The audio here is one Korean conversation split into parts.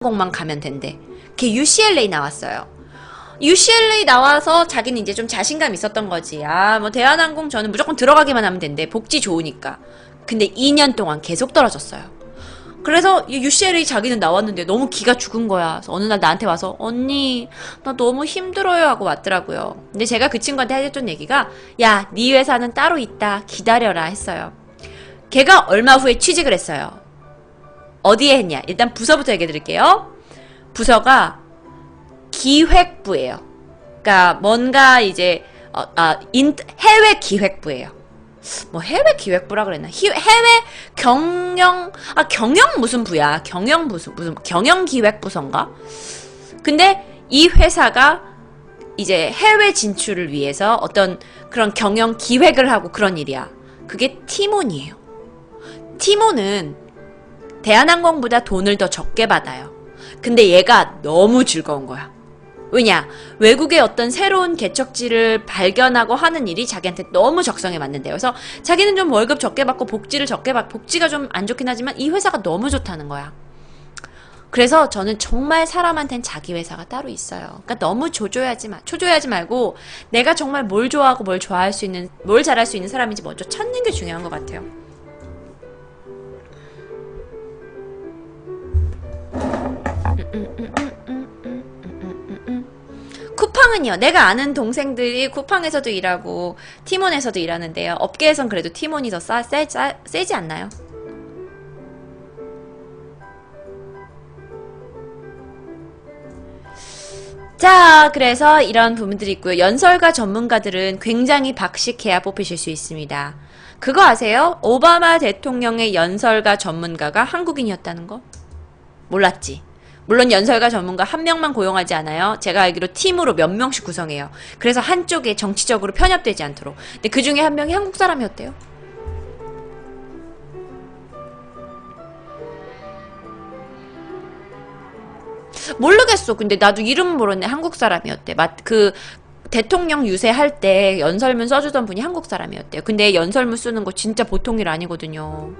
대한항공만 가면 된대. 걔 UCLA 나왔어요. UCLA 나와서 자기는 이제 좀 자신감 있었던 거지. 아, 뭐 대한항공 저는 무조건 들어가기만 하면 된대. 복지 좋으니까. 근데 2년 동안 계속 떨어졌어요. 그래서 이 UCLA 자기는 나왔는데 너무 기가 죽은 거야. 그래서 어느 날 나한테 와서 언니 나 너무 힘들어요 하고 왔더라고요. 근데 제가 그 친구한테 해줬던 얘기가 야, 네 회사는 따로 있다. 기다려라 했어요. 걔가 얼마 후에 취직을 했어요. 어디에 했냐? 일단 부서부터 얘기해 드릴게요. 부서가 기획부예요. 그러니까 뭔가 이제 어, 아, 인, 해외 기획부예요. 뭐 해외 기획부라 그랬나? 히- 해외 경영 아 경영 무슨 부야? 경영 무슨 무슨 경영 기획 부서인가? 근데 이 회사가 이제 해외 진출을 위해서 어떤 그런 경영 기획을 하고 그런 일이야. 그게 티몬이에요. 티몬은 대한항공보다 돈을 더 적게 받아요. 근데 얘가 너무 즐거운 거야. 왜냐? 외국의 어떤 새로운 개척지를 발견하고 하는 일이 자기한테 너무 적성에 맞는데요. 그래서 자기는 좀 월급 적게 받고 복지를 적게 받, 복지가 좀 안 좋긴 하지만 이 회사가 너무 좋다는 거야. 그래서 저는 정말 사람한텐 자기 회사가 따로 있어요. 그러니까 너무 조조하지 마. 초조해하지 말고 내가 정말 뭘 좋아하고 뭘 좋아할 수 있는, 뭘 잘할 수 있는 사람인지 먼저 찾는 게 중요한 것 같아요. 쿠팡은요, 내가 아는 동생들이 쿠팡에서도 일하고, 티몬에서도 일하는데요. 업계에선 그래도 티몬이 더 싸, 세, 싸, 세지 않나요? 자, 그래서 이런 부분들이 있고요. 연설가 전문가들은 굉장히 박식해야 뽑히실 수 있습니다. 그거 아세요? 오바마 대통령의 연설가 전문가가 한국인이었다는 거? 몰랐지? 물론 연설가 전문가 한 명만 고용하지 않아요. 제가 알기로 팀으로 몇 명씩 구성해요. 그래서 한쪽에 정치적으로 편협되지 않도록. 근데 그 중에 한 명이 한국 사람이었대요. 모르겠어. 근데 나도 이름 모르네. 한국 사람이었대. 맞, 그, 대통령 유세할 때 연설문 써주던 분이 한국 사람이었대요. 근데 연설문 쓰는 거 진짜 보통 일 아니거든요.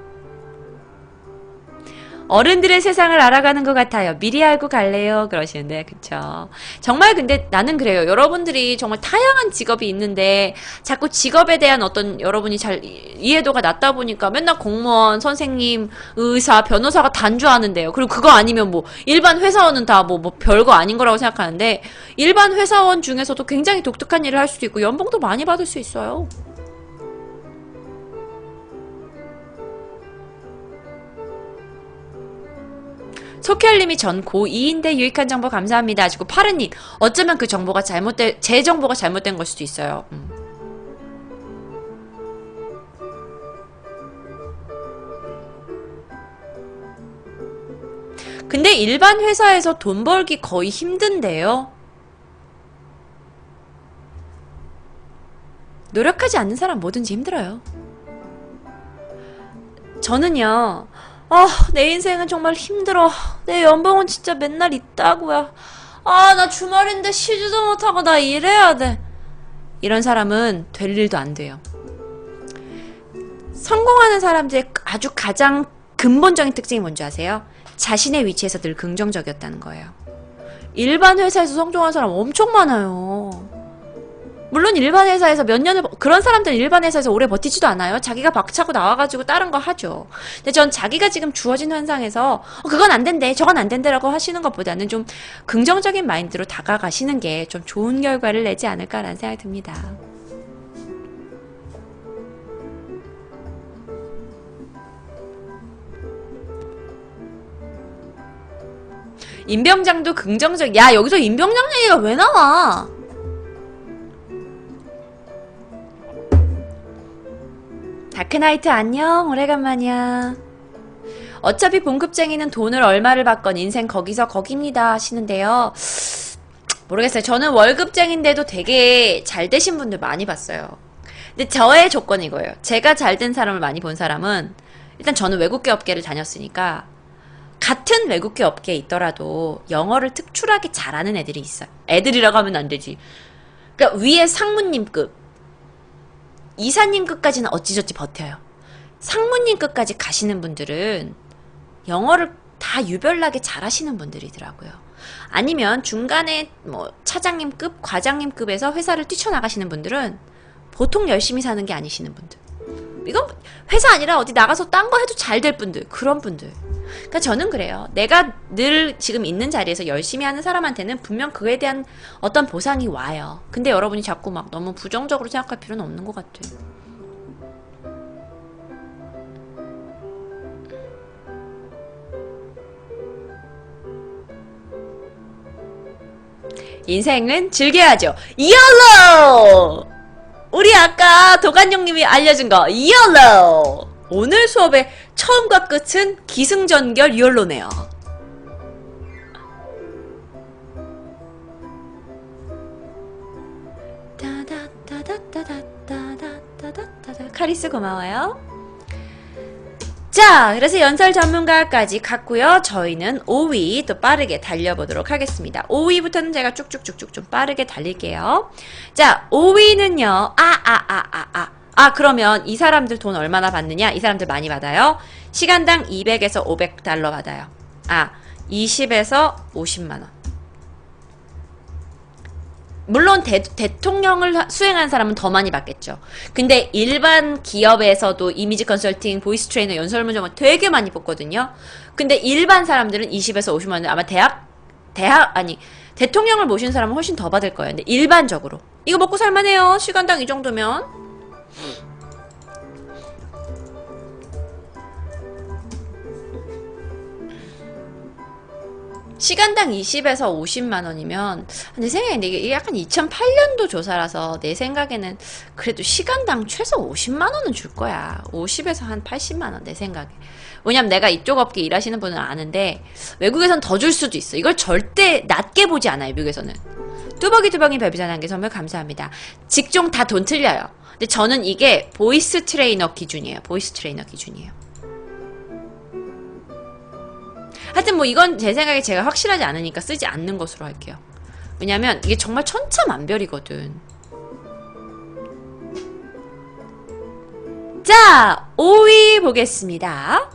어른들의 세상을 알아가는 것 같아요. 미리 알고 갈래요? 그러시는데, 그쵸. 정말 근데 나는 그래요. 여러분들이 정말 다양한 직업이 있는데, 자꾸 직업에 대한 어떤 여러분이 잘 이- 이해도가 낮다 보니까 맨날 공무원, 선생님, 의사, 변호사가 단주하는데요. 그리고 그거 아니면 뭐, 일반 회사원은 다 뭐, 뭐 별거 아닌 거라고 생각하는데, 일반 회사원 중에서도 굉장히 독특한 일을 할 수도 있고, 연봉도 많이 받을 수 있어요. 소켈님이 전 고2인데 유익한 정보 감사합니다. 하시고 파르님 어쩌면 그 정보가 잘못된 제 정보가 잘못된 걸 수도 있어요. 음. 근데 일반 회사에서 돈 벌기 거의 힘든데요. 노력하지 않는 사람 뭐든지 힘들어요. 저는요, 아, 내 인생은 정말 힘들어. 내 연봉은 진짜 맨날 있다고야. 아, 나 주말인데 쉬지도 못하고 나 일해야 돼. 이런 사람은 될 일도 안 돼요. 성공하는 사람들의 아주 가장 근본적인 특징이 뭔지 아세요? 자신의 위치에서 늘 긍정적이었다는 거예요. 일반 회사에서 성공한 사람 엄청 많아요. 물론 일반 회사에서 몇 년을 버- 그런 사람들은 일반 회사에서 오래 버티지도 않아요. 자기가 박차고 나와가지고 다른 거 하죠. 근데 전 자기가 지금 주어진 환상에서 어, 그건 안 된대, 저건 안 된대라고 하시는 것보다는 좀 긍정적인 마인드로 다가가시는 게 좀 좋은 결과를 내지 않을까라는 생각이 듭니다. 임병장도 긍정적. 야 여기서 임병장 얘기가 왜 나와? 다크나이트 안녕. 오래간만이야. 어차피 봉급쟁이는 돈을 얼마를 받건 인생 거기서 거깁니다 하시는데요. 모르겠어요. 저는 월급쟁인데도 되게 잘 되신 분들 많이 봤어요. 근데 저의 조건이 이거예요. 제가 잘 된 사람을 많이 본 사람은 일단 저는 외국계 업계를 다녔으니까 같은 외국계 업계에 있더라도 영어를 특출하게 잘하는 애들이 있어요. 애들이라고 하면 안 되지. 그러니까 위에 상무님급 이사님급까지는 어찌저찌 버텨요. 상무님급까지 가시는 분들은 영어를 다 유별나게 잘하시는 분들이더라고요. 아니면 중간에 뭐 차장님급, 과장님급에서 회사를 뛰쳐나가시는 분들은 보통 열심히 사는 게 아니시는 분들. 이건 회사 아니라 어디 나가서 딴 거 해도 잘 될 분들, 그런 분들. 그러니까 저는 그래요. 내가 늘 지금 있는 자리에서 열심히 하는 사람한테는 분명 그에 대한 어떤 보상이 와요. 근데 여러분이 자꾸 막 너무 부정적으로 생각할 필요는 없는 것 같아요. 인생은 즐겨야죠. YOLO! 우리 아까 도관용님이 알려준 거 YOLO! 오늘 수업의 처음과 끝은 기승전결 YOLO네요. 카리스 고마워요. 자, 그래서 연설 전문가까지 갔고요. 저희는 5위 또 빠르게 달려보도록 하겠습니다. 5위부터는 제가 쭉쭉쭉쭉 좀 빠르게 달릴게요. 자, 5위는요. 아, 아, 아, 아, 아. 아, 그러면 이 사람들 돈 얼마나 받느냐? 이 사람들 많이 받아요. 시간당 200에서 500달러 받아요. 아, 20에서 50만원. 물론 대, 대통령을 하- 수행한 사람은 더 많이 받겠죠. 근데 일반 기업에서도 이미지 컨설팅, 보이스 트레이너, 연설문정은 되게 많이 뽑거든요. 근데 일반 사람들은 20에서 50만 원 아마 대학 대학 아니 대통령을 모신 사람은 훨씬 더 받을 거예요. 근데 일반적으로 이거 먹고 살만해요. 시간당 이 정도면. 시간당 20에서 50만 원이면 내 생각에 이게 약간 2008년도 조사라서 내 생각에는 그래도 시간당 최소 50만 원은 줄 거야. 50에서 한 80만 원 내 생각에. 왜냐면 내가 이쪽 업계 일하시는 분은 아는데 외국에선 더 줄 수도 있어. 이걸 절대 낮게 보지 않아요. 미국에서는. 뚜벅이 뚜벅이 별비자한개 선물 감사합니다. 직종 다 돈 틀려요. 근데 저는 이게 보이스 트레이너 기준이에요. 보이스 트레이너 기준이에요. 하여튼 뭐 이건 제 생각에 제가 확실하지 않으니까 쓰지 않는 것으로 할게요. 왜냐면 이게 정말 천차만별이거든. 자, 5위 보겠습니다.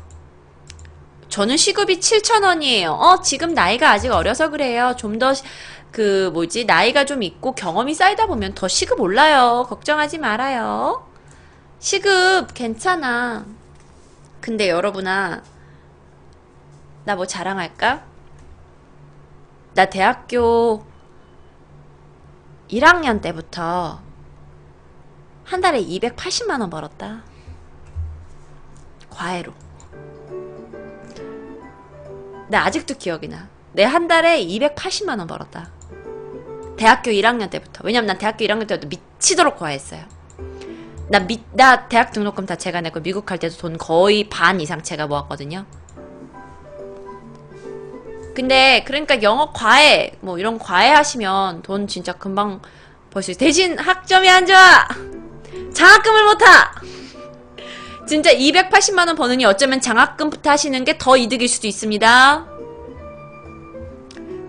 저는 시급이 7,000원이에요. 어, 지금 나이가 아직 어려서 그래요. 좀 더, 그, 뭐지, 나이가 좀 있고 경험이 쌓이다 보면 더 시급 올라요. 걱정하지 말아요. 시급 괜찮아. 근데 여러분아, 나 뭐 자랑할까? 나 대학교 1학년 때부터 한 달에 280만원 벌었다. 과외로. 나 아직도 기억이 나. 내 한 달에 280만원 벌었다. 대학교 1학년 때부터. 왜냐면 난 대학교 1학년 때부터 미치도록 과외했어요. 나, 미, 나 대학 등록금 다 제가 내고 미국 갈 때도 돈 거의 반 이상 제가 모았거든요. 근데 그러니까 영어 과외 뭐 이런 과외 하시면 돈 진짜 금방 벌 수 있어요. 대신 학점이 안 좋아. 장학금을 못 타. 진짜 280만 원 버느니 어쩌면 장학금부터 하시는 게 더 이득일 수도 있습니다.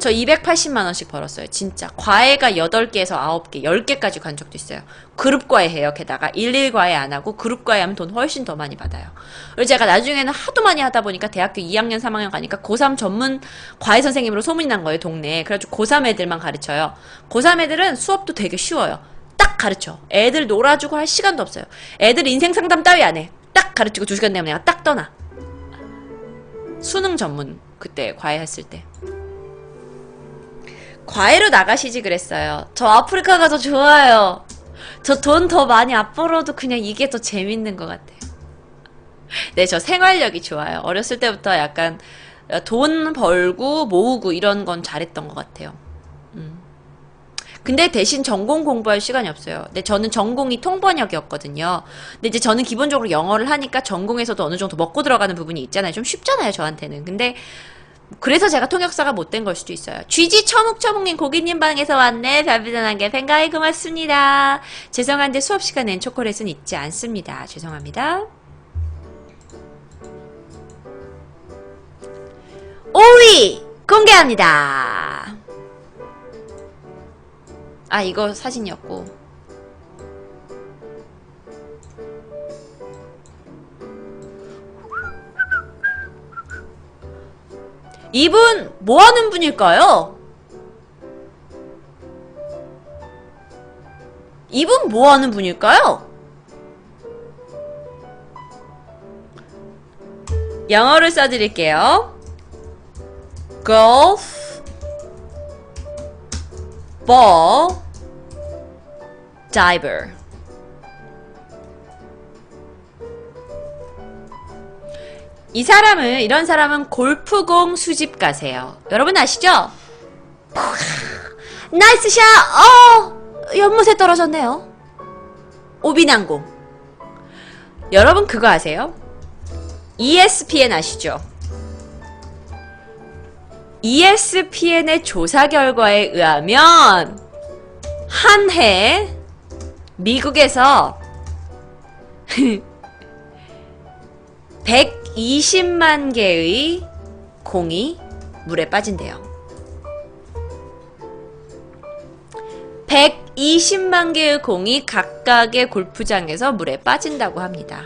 저 280만 원씩 벌었어요. 진짜. 과외가 8개에서 9개, 10개까지 간 적도 있어요. 그룹 과외 해요. 게다가 일일 과외 안 하고 그룹 과외 하면 돈 훨씬 더 많이 받아요. 그리고 제가 나중에는 하도 많이 하다 보니까 대학교 2학년, 3학년 가니까 고3 전문 과외 선생님으로 소문이 난 거예요. 동네에. 그래가지고 고3 애들만 가르쳐요. 고3 애들은 수업도 되게 쉬워요. 딱 가르쳐. 애들 놀아주고 할 시간도 없어요. 애들 인생 상담 따위 안 해. 딱 가르치고 2시간 되면 내가 딱 떠나. 수능 전문 그때 과외 했을 때. 과외로 나가시지 그랬어요. 저 아프리카가 더 좋아요. 저 돈 더 많이 안 벌어도 그냥 이게 더 재밌는 것 같아요. 네, 저 생활력이 좋아요. 어렸을 때부터 약간 돈 벌고 모으고 이런 건 잘했던 것 같아요. 음. 근데 대신 전공 공부할 시간이 없어요. 근데 저는 전공이 통번역이었거든요. 근데 이제 저는 기본적으로 영어를 하니까 전공에서도 어느 정도 먹고 들어가는 부분이 있잖아요. 좀 쉽잖아요, 저한테는. 근데 그래서 제가 통역사가 못 된 걸 수도 있어요. 쥐지 처묵처묵님 고객님 방에서 왔네. 별비단한게 팬가이 고맙습니다. 죄송한데 수업 시간엔 초콜릿은 있지 않습니다. 죄송합니다. 5위 공개합니다. 아 이거 사진이었고 이분 뭐 하는 분일까요? 이분 뭐 하는 분일까요? 영어로 써드릴게요. golf ball diver 이 사람은 이런 사람은 골프공 수집 가세요. 여러분 아시죠? 나이스 샷! 어! 연못에 떨어졌네요. 오비난공. 여러분 그거 아세요? ESPN 아시죠? ESPN의 조사 결과에 의하면 한 해 미국에서 120만 개의 공이 물에 빠진대요. 120만 개의 공이 각각의 골프장에서 물에 빠진다고 합니다.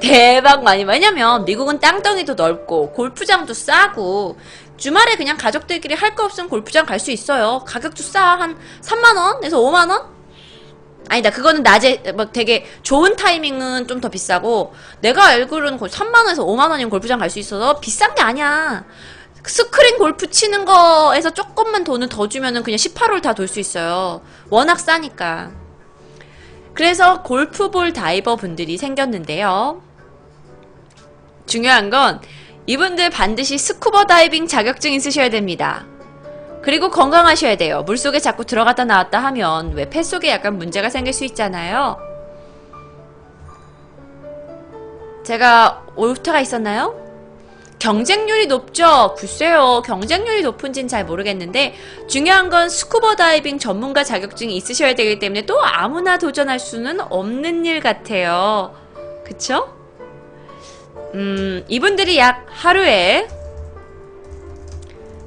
대박 많이 왜냐면 미국은 땅덩이도 넓고 골프장도 싸고 주말에 그냥 가족들끼리 할 거 없으면 골프장 갈 수 있어요. 가격도 싸. 한 3만 원에서 5만 원? 아니다. 그거는 낮에 막 되게 좋은 타이밍은 좀 더 비싸고 내가 알기로는 거의 3만 원에서 5만 원이면 골프장 갈 수 있어서 비싼 게 아니야. 스크린 골프 치는 거에서 조금만 돈을 더 주면은 그냥 18홀 다 돌 수 있어요. 워낙 싸니까. 그래서 골프볼 다이버 분들이 생겼는데요. 중요한 건 이분들 반드시 스쿠버 다이빙 자격증 있으셔야 됩니다. 그리고 건강하셔야 돼요. 물속에 자꾸 들어갔다 나왔다 하면 왜 폐 속에 약간 문제가 생길 수 있잖아요. 제가 오타가 있었나요? 경쟁률이 높죠? 글쎄요. 경쟁률이 높은지는 잘 모르겠는데 중요한 건 스쿠버 다이빙 전문가 자격증이 있으셔야 되기 때문에 또 아무나 도전할 수는 없는 일 같아요. 그쵸? 음, 이분들이 약 하루에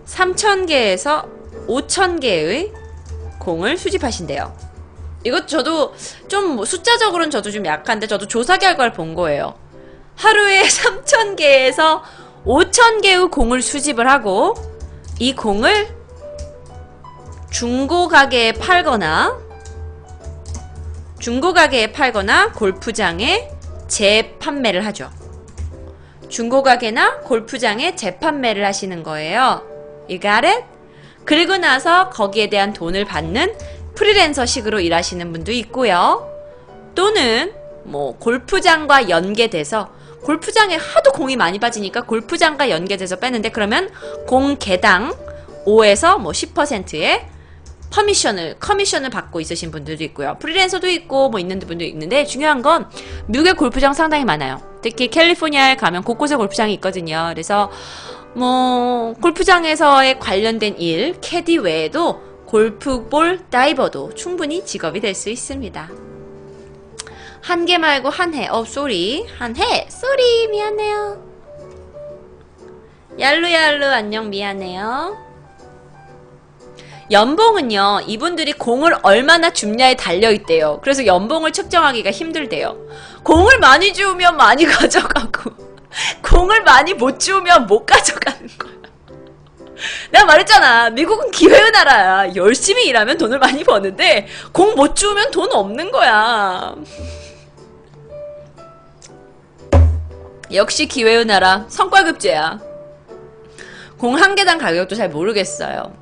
3,000개에서 5,000개의 공을 수집하신대요. 이것 저도 좀뭐 숫자적으로는 저도 좀 약한데 저도 조사 결과를 본 거예요. 하루에 3,000개에서 5,000개의 공을 수집을 하고 이 공을 중고 가게에 팔거나 중고 가게에 팔거나 골프장에 재판매를 하죠. 중고 가게나 골프장에 재판매를 하시는 거예요. You got it? 그리고 나서 거기에 대한 돈을 받는 프리랜서식으로 일하시는 분도 있고요. 또는 뭐 골프장과 연계돼서 골프장에 하도 공이 많이 빠지니까 골프장과 연계돼서 빼는데 그러면 공 개당 5에서 뭐 10%의 퍼미션을 커미션을 받고 있으신 분들도 있고요. 프리랜서도 있고 뭐 있는 분도 있는데 중요한 건 미국의 골프장 상당히 많아요. 특히 캘리포니아에 가면 곳곳에 골프장이 있거든요. 그래서 뭐 골프장에서의 관련된 일, 캐디 외에도 골프볼 다이버도 충분히 직업이 될 수 있습니다. 한 개 말고 한 해. 어, 쏘리. 한 해. 쏘리. 미안해요. 얄루얄루 안녕 미안해요. 연봉은요, 이분들이 공을 얼마나 줍냐에 달려있대요. 그래서 연봉을 측정하기가 힘들대요. 공을 많이 주우면 많이 가져가고, 공을 많이 못 주우면 못 가져가는 거야. 내가 말했잖아. 미국은 기회의 나라야. 열심히 일하면 돈을 많이 버는데, 공 못 주우면 돈 없는 거야. 역시 기회의 나라. 성과급제야. 공 한 개당 가격도 잘 모르겠어요.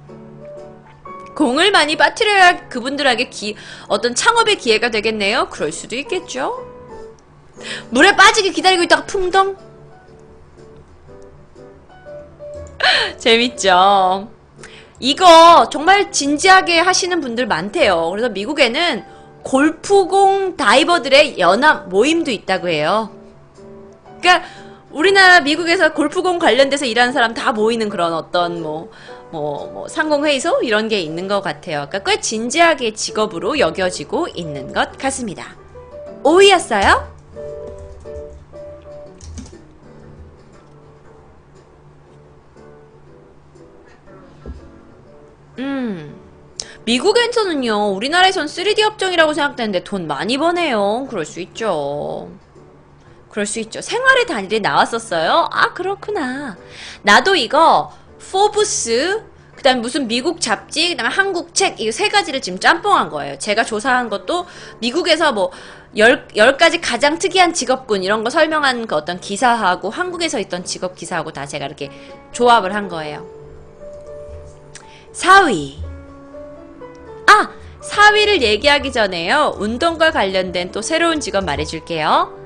공을 많이 빠뜨려야 그분들에게 기, 어떤 창업의 기회가 되겠네요. 그럴 수도 있겠죠. 물에 빠지기 기다리고 있다가 풍덩. 재밌죠. 이거 정말 진지하게 하시는 분들 많대요. 그래서 미국에는 골프공 다이버들의 연합 모임도 있다고 해요. 그러니까 우리나라 미국에서 골프공 관련돼서 일하는 사람 다 모이는 그런 어떤 뭐, 뭐, 뭐, 상공회의소? 이런 게 있는 것 같아요. 그러니까 꽤 진지하게 직업으로 여겨지고 있는 것 같습니다. 오이였어요? 음. 미국에서는요, 우리나라에선 3D 업종이라고 생각되는데 돈 많이 버네요. 그럴 수 있죠. 그럴 수 있죠. 생활의 단일에 나왔었어요? 아, 그렇구나. 나도 이거, 포브스, 그 다음에 무슨 미국 잡지, 그 다음에 한국 책, 이 세 가지를 지금 짬뽕한 거예요. 제가 조사한 것도 미국에서 뭐, 열, 열 가지 가장 특이한 직업군, 이런 거 설명한 그 어떤 기사하고 한국에서 있던 직업 기사하고 다 제가 이렇게 조합을 한 거예요. 4위. 아! 4위를 얘기하기 전에요. 운동과 관련된 또 새로운 직업 말해줄게요.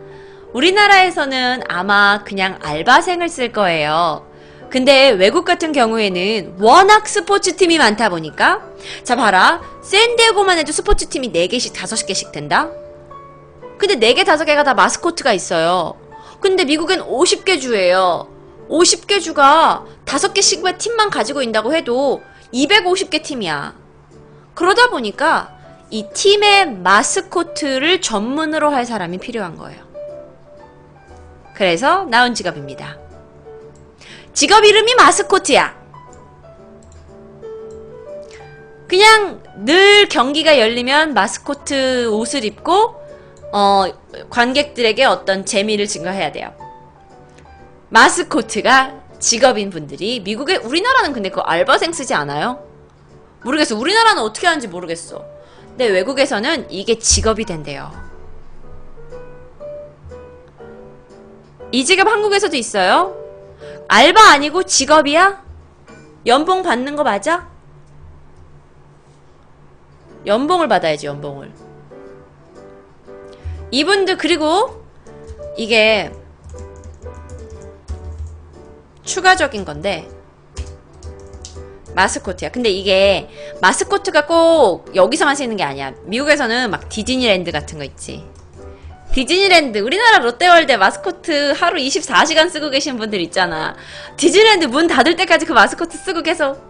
우리나라에서는 아마 그냥 알바생을 쓸 거예요. 근데 외국 같은 경우에는 워낙 스포츠팀이 많다 보니까 자 봐라 샌디에고만 해도 스포츠팀이 4개씩 5개씩 된다? 근데 4개 5개가 다 마스코트가 있어요. 근데 미국엔 50개 주예요. 50개 주가 5개씩의 팀만 가지고 있다고 해도 250개 팀이야. 그러다 보니까 이 팀의 마스코트를 전문으로 할 사람이 필요한 거예요. 그래서 나온 직업입니다. 직업 이름이 마스코트야. 그냥 늘 경기가 열리면 마스코트 옷을 입고 어, 관객들에게 어떤 재미를 증가해야 돼요. 마스코트가 직업인 분들이 미국에 우리나라는 근데 그 알바생 쓰지 않아요? 모르겠어. 우리나라는 어떻게 하는지 모르겠어. 근데 외국에서는 이게 직업이 된대요. 이 직업 한국에서도 있어요? 알바 아니고 직업이야? 연봉 받는 거 맞아? 연봉을 받아야지, 연봉을. 이분들, 그리고 이게 추가적인 건데, 마스코트야. 근데 이게 마스코트가 꼭 여기서만 쓰이는 게 아니야. 미국에서는 막 디즈니랜드 같은 거 있지. 디즈니랜드, 우리나라 롯데월드 마스코트 하루 24시간 쓰고 계신 분들 있잖아. 디즈니랜드 문 닫을 때까지 그 마스코트 쓰고 계속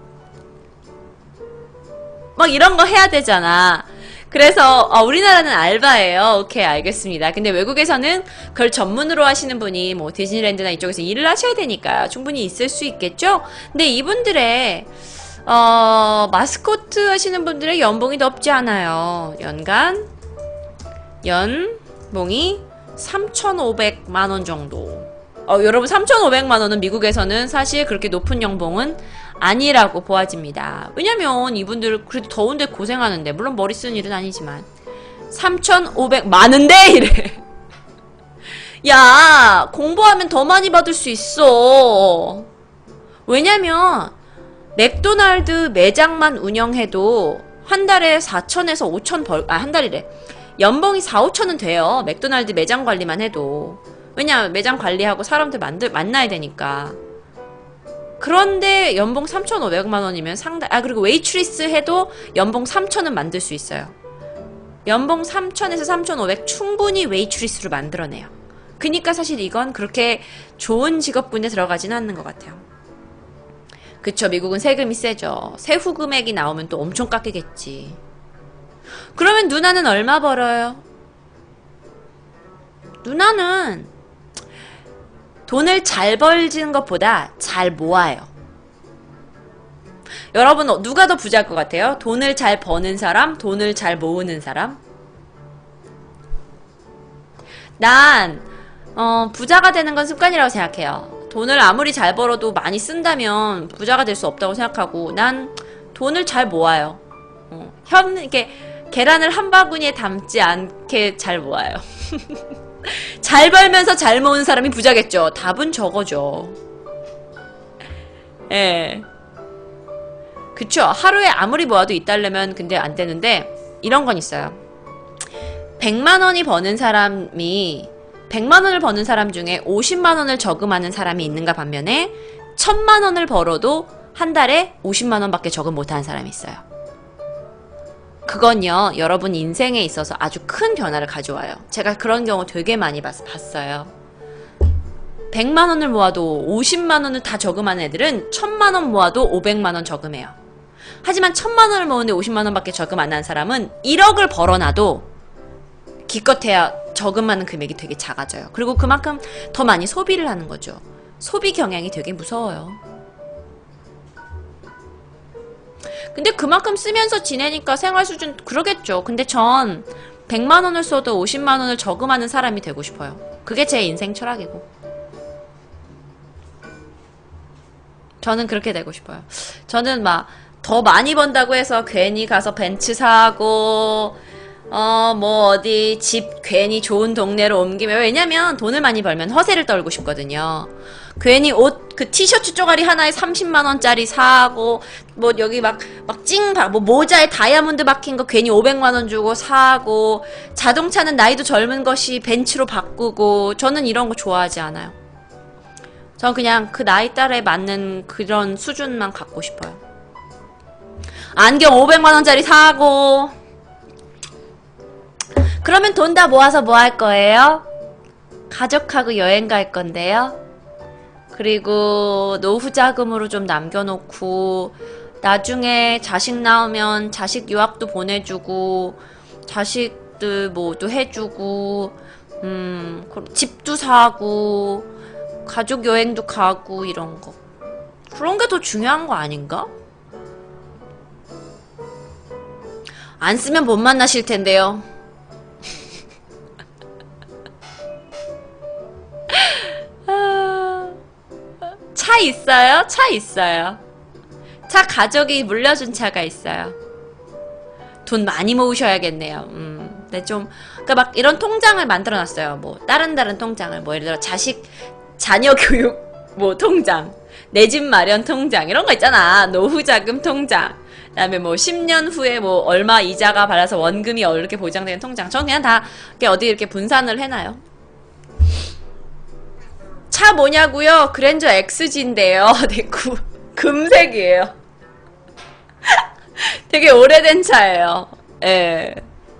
막 이런 거 해야 되잖아. 그래서 어, 우리나라는 알바예요. 오케이 알겠습니다. 근데 외국에서는 그걸 전문으로 하시는 분이 뭐 디즈니랜드나 이쪽에서 일을 하셔야 되니까 충분히 있을 수 있겠죠. 근데 이분들의 어, 마스코트 하시는 분들의 연봉이 높지 않아요. 연간 연봉이 3,500만 원 정도. 어, 여러분 3,500만 원은 미국에서는 사실 그렇게 높은 연봉은 아니라고 보아집니다. 왜냐면 이분들 그래도 더운데 고생하는데 물론 머리 쓰는 일은 아니지만 3,500 많은데 이래. 야 공부하면 더 많이 받을 수 있어. 왜냐면 맥도날드 매장만 운영해도 한 달에 4천에서 5천 벌, 아, 한 달이래. 연봉이 4, 5천은 돼요. 맥도날드 매장 관리만 해도. 왜냐, 매장 관리하고 사람들 만들, 만나야 되니까. 그런데 연봉 3,500만 원이면 상당, 아, 그리고 웨이트리스 해도 연봉 3,000은 만들 수 있어요. 연봉 3,000에서 3,500 충분히 웨이트리스로 만들어내요. 그니까 사실 이건 그렇게 좋은 직업군에 들어가진 않는 것 같아요. 그쵸, 미국은 세금이 세죠. 세후 금액이 나오면 또 엄청 깎이겠지. 그러면 누나는 얼마 벌어요? 누나는 돈을 잘 벌지는 것보다 잘 모아요. 여러분, 어, 누가 더 부자일 것 같아요? 돈을 잘 버는 사람, 돈을 잘 모으는 사람? 난, 어, 부자가 되는 건 습관이라고 생각해요. 돈을 아무리 잘 벌어도 많이 쓴다면 부자가 될 수 없다고 생각하고, 난 돈을 잘 모아요. 어, 현, 이렇게, 계란을 한 바구니에 담지 않게 잘 모아요. 잘 벌면서 잘 모은 사람이 부자겠죠. 답은 저거죠. 예. 그쵸. 하루에 아무리 모아도 있달려면 근데 안 되는데, 이런 건 있어요. 100만 원이 버는 사람이 100만 원을 버는 사람 중에 50만 원을 저금하는 사람이 있는가 반면에 1000만 원을 벌어도 한 달에 50만 원밖에 저금 못하는 사람이 있어요. 그건요, 여러분 인생에 있어서 아주 큰 변화를 가져와요. 제가 그런 경우 되게 많이 봤, 봤어요. 100만 원을 모아도 50만 원을 다 저금하는 애들은 1000만 원 모아도 500만 원 저금해요. 하지만 1000만 원을 모으는데 50만 원밖에 저금 안 하는 사람은 1억을 벌어놔도 기껏해야 저금하는 금액이 되게 작아져요. 그리고 그만큼 더 많이 소비를 하는 거죠. 소비 경향이 되게 무서워요. 근데 그만큼 쓰면서 지내니까 생활 수준 그러겠죠. 근데 전 100만 원을 써도 50만 원을 저금하는 사람이 되고 싶어요. 그게 제 인생 철학이고. 저는 그렇게 되고 싶어요. 저는 막 더 많이 번다고 해서 괜히 가서 벤츠 사고 어 뭐 어디 집 괜히 좋은 동네로 옮기면 왜냐면 돈을 많이 벌면 허세를 떨고 싶거든요. 괜히 옷 그 티셔츠 쪼가리 하나에 30만 원짜리 사고 뭐 여기 막 막 찡 뭐 모자에 다이아몬드 박힌 거 괜히 500만 원 주고 사고 자동차는 나이도 젊은 것이 벤츠로 바꾸고 저는 이런 거 좋아하지 않아요. 전 그냥 그 나이 딸에 맞는 그런 수준만 갖고 싶어요. 안경 500만원짜리 사고. 그러면 돈 다 모아서 뭐 할 거예요? 가족하고 여행 갈 건데요. 그리고 노후 자금으로 좀 남겨놓고, 나중에 자식 나오면 자식 유학도 보내주고, 자식들 뭐도 해주고, 음, 집도 사고, 가족 여행도 가고, 이런 거. 그런 게 더 중요한 거 아닌가? 안 쓰면 못 만나실 텐데요. 차 있어요? 차 있어요. 차 가족이 물려준 차가 있어요. 돈 많이 모으셔야겠네요. 음, 네, 좀, 그니까 막 이런 통장을 만들어 놨어요. 뭐, 다른 다른 통장을, 뭐, 예를 들어 자식, 자녀 교육, 뭐, 통장. 내 집 마련 통장. 이런 거 있잖아. 노후자금 통장. 그 다음에 뭐 10년 후에 뭐 얼마 이자가 받아서 원금이 이렇게 보장되는 통장. 전 그냥 다 이렇게 어디 이렇게 분산을 해놔요. 차 뭐냐고요? 그랜저 XG인데요. 네, 구, 금색이에요. 되게 오래된 차예요. 예.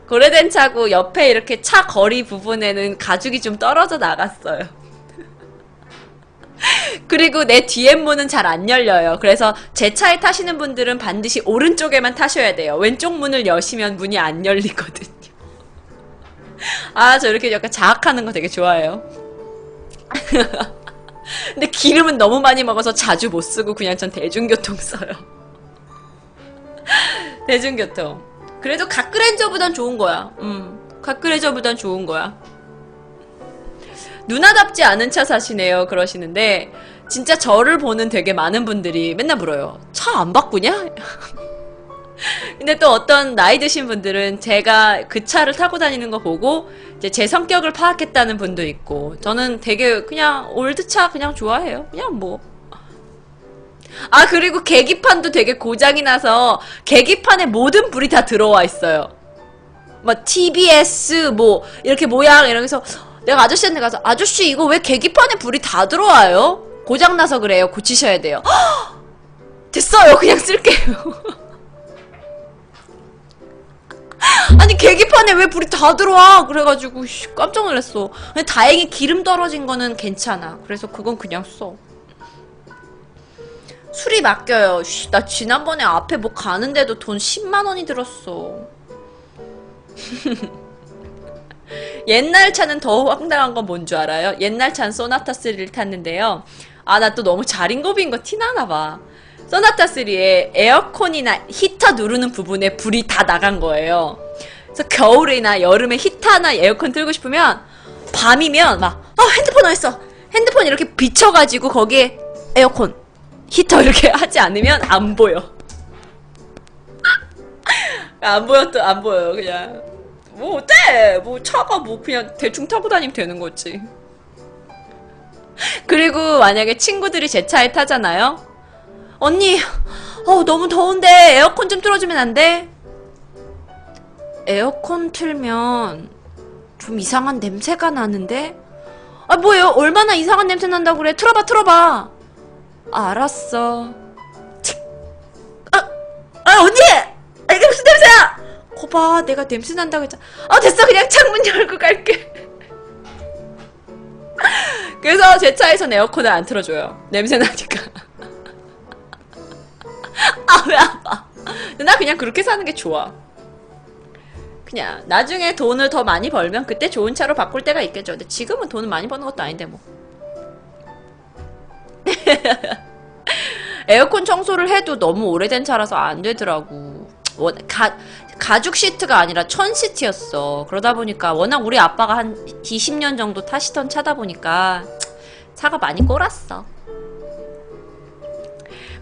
오래된 차고 옆에 이렇게 차 거리 부분에는 가죽이 좀 떨어져 나갔어요. 그리고 내 뒤에 문은 잘 안 열려요. 그래서 제 차에 타시는 분들은 반드시 오른쪽에만 타셔야 돼요. 왼쪽 문을 여시면 문이 안 열리거든요. 아, 저 이렇게 약간 자학하는 거 되게 좋아해요. 근데 기름은 너무 많이 먹어서 자주 못 쓰고 그냥 전 대중교통 써요. 대중교통. 그래도 각그랜저보단 좋은 거야. 음, 각그랜저보단 좋은 거야. 누나답지 않은 차 사시네요. 그러시는데, 진짜 저를 보는 되게 많은 분들이 맨날 물어요. 차 안 바꾸냐? 근데 또 어떤 나이 드신 분들은 제가 그 차를 타고 다니는 거 보고 이제 제 성격을 파악했다는 분도 있고 저는 되게 그냥 올드차 그냥 좋아해요. 그냥 뭐. 아 그리고 계기판도 되게 고장이 나서 계기판에 모든 불이 다 들어와 있어요. 뭐 TBS 뭐 이렇게 모양 이러면서 내가 아저씨한테 가서 아저씨 이거 왜 계기판에 불이 다 들어와요? 고장나서 그래요. 고치셔야 돼요. 됐어요. 그냥 쓸게요. 아니 계기판에 왜 불이 다 들어와? 그래가지고 씨, 깜짝 놀랐어. 근데 다행히 기름 떨어진 거는 괜찮아. 그래서 그건 그냥 써. 술이 맡겨요. 씨, 나 지난번에 앞에 뭐 가는데도 돈 10만 원이 들었어. 옛날 차는 더 황당한 건 뭔 줄 알아요? 옛날 차는 소나타 3를 탔는데요. 아, 나 또 너무 자린고비인 거 티나나 봐. 소나타 3에 에어컨이나 히터 누르는 부분에 불이 다 나간 거예요. 그래서 겨울이나 여름에 히터나 에어컨 틀고 싶으면 밤이면 막, 어, 핸드폰 어딨어? 핸드폰 이렇게 비춰가지고 거기에 에어컨, 히터 이렇게 하지 않으면 안 보여. 안또안 보여요 그냥. 뭐 어때? 뭐 차가 뭐 그냥 대충 타고 다니면 되는 거지. 그리고 만약에 친구들이 제 차에 타잖아요. 언니, 어 너무 더운데 에어컨 좀 틀어주면 안 돼? 에어컨 틀면 좀 이상한 냄새가 나는데? 아 뭐예요? 얼마나 이상한 냄새 난다고 그래? 틀어봐, 틀어봐. 알았어. 칙. 아, 아 언니, 아, 이게 무슨 냄새야? 거봐, 내가 냄새 난다고 했잖아. 아 됐어, 그냥 창문 열고 갈게. 그래서 제 차에선 에어컨을 안 틀어줘요. 냄새 나니까. 아, 왜 아파? 나 그냥 그렇게 사는 게 좋아. 그냥 나중에 돈을 더 많이 벌면 그때 좋은 차로 바꿀 때가 있겠죠. 근데 지금은 돈을 많이 버는 것도 아닌데 뭐. 에어컨 청소를 해도 너무 오래된 차라서 안 되더라고. 워- 가, 가죽 시트가 아니라 천 시트였어. 그러다 보니까 워낙 우리 아빠가 한 20년 정도 타시던 차다 보니까 차가 많이 꼬랐어.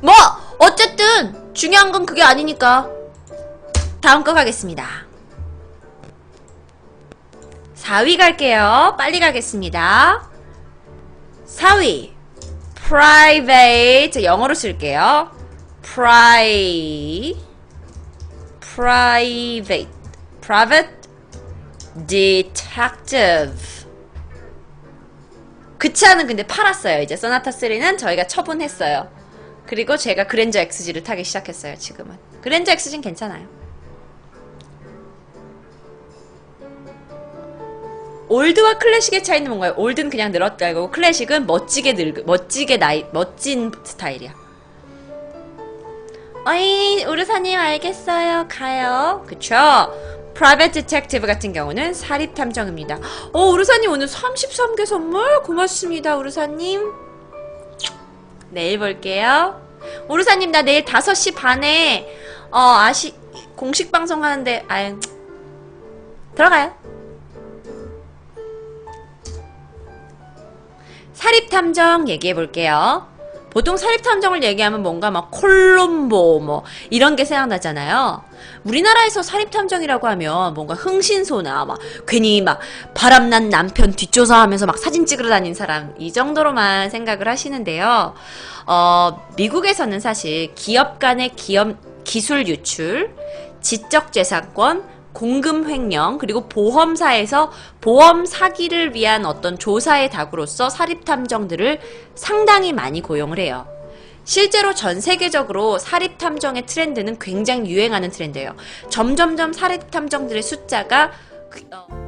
뭐 어쨌든 중요한 건 그게 아니니까 다음 거 가겠습니다. 4위 갈게요. 빨리 가겠습니다. 4위 private 영어로 쓸게요. pri private private detective 그 차는 근데 팔았어요. 이제 소나타 3는 저희가 처분했어요. 그리고 제가 그랜저 XG를 타기 시작했어요. 지금은 그랜저 XG는 괜찮아요. 올드와 클래식의 차이는 뭔가요? 올드는 그냥 늘었다 이거고 클래식은 멋지게 늙 멋지게 나이 멋진 스타일이야. 어이 우르사님 알겠어요 가요 그쵸 프라이빗 디텍티브 같은 경우는 사립 탐정입니다 어 우르사님 오늘 33개 선물 고맙습니다 우르사님 내일 볼게요 우르사님 나 내일 5시 반에 어 아시 공식 방송 하는데 아유 들어가요 사립 탐정 얘기해 볼게요. 보통 사립탐정을 얘기하면 뭔가 막 콜롬보 뭐 이런 게 생각나잖아요. 우리나라에서 사립탐정이라고 하면 뭔가 흥신소나 막 괜히 막 바람난 남편 뒷조사하면서 막 사진 찍으러 다니는 사람 이 정도로만 생각을 하시는데요. 어, 미국에서는 사실 기업 간의 기업 기술 유출, 지적 재산권, 공금 횡령 그리고 보험사에서 보험 사기를 위한 어떤 조사의 다구로서 사립 탐정들을 상당히 많이 고용을 해요. 실제로 전 세계적으로 사립 탐정의 트렌드는 굉장히 유행하는 트렌드예요. 점점점 사립 탐정들의 숫자가 그- 어,